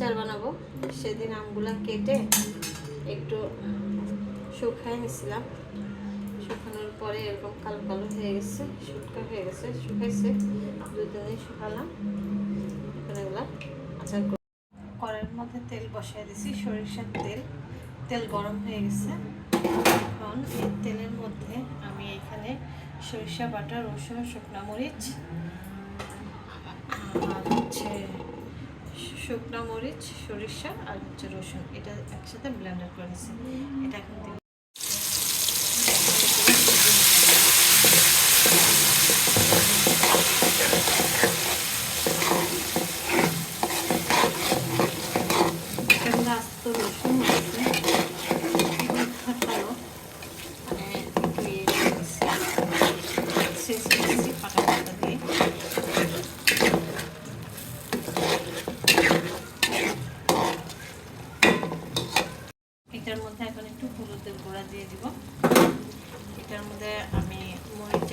আচার বানাবো। সেদিন আমগুলা কেটে একটু শুকায় নিয়েছিলাম। শুকানোর পরে এরকম কালো কালো হয়ে গেছে, শুটকা হয়ে গেছে, শুকাইছে। দুই শুকালাম। এখন আচার। কড়াইয়ের মধ্যে তেল বসাই দিছি সরিষার তেল। তেল গরম হয়ে গেছে। এখন এই তেলের মধ্যে আমি এখানে সরিষা বাটা, রসুন, শুকনা মরিচ, আর হচ্ছে শুকনা মরিচ, সরিষা আর হচ্ছে রসুন। এটা একসাথে ব্লেন্ডার করে নিচ্ছি এটা এখন আস্ত রসুন আছে এগুলো ফাটানো মানে একটু ইয়ে করেছি। শেষ করেছি ফাটা ফাটা দিয়ে এটার মধ্যে এখন একটু হলুদের গুঁড়া দিয়ে দিব এটার মধ্যে আমি মরিচ।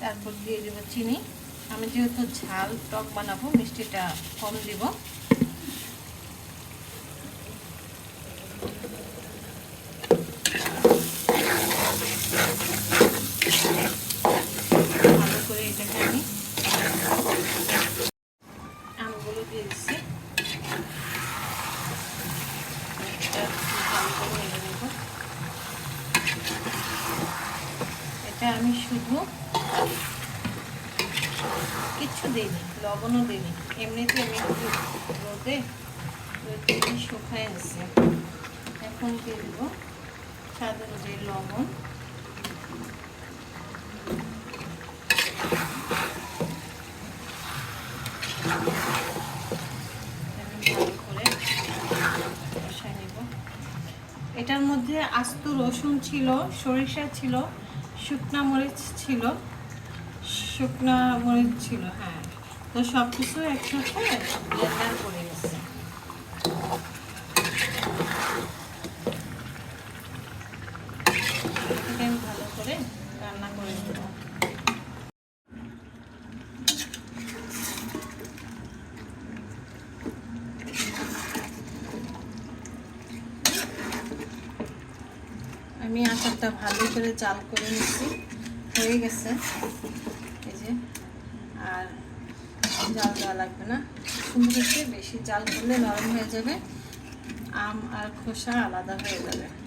তারপর দিয়ে দেবো চিনি আমি যেহেতু ঝাল টক বানাবো, মিষ্টিটা কম দিব ভালো করে এটাকে আমি আমগুলো দিয়ে দিচ্ছি এটা আমি শুধু কিচ্ছু দিইনি, লবণও দিইনি। এমনিতে আমি রোদে রোদে শুকায় নিচ্ছি এখন দিয়ে দেবো স্বাদ অনুযায়ী লবণ আমি ভালো করে কষায় নেব এটার মধ্যে আস্ত রসুন ছিল, সরিষা ছিল, শুকনা মরিচ ছিল, শুকনা মরিচ ছিল হ্যাঁ। তো সব কিছু একসাথে ব্লেন্ডার করে আমি ভালো করে রান্না করে নেব। আমি আচারটা ভালো করে চাল করে নিচ্ছি। হয়ে গেছে। এই যে, আর জাল দেওয়া লাগবে না। সুন্দর বেশি জাল করলে নরম হয়ে যাবে। আম আর খোসা আলাদা হয়ে যাবে।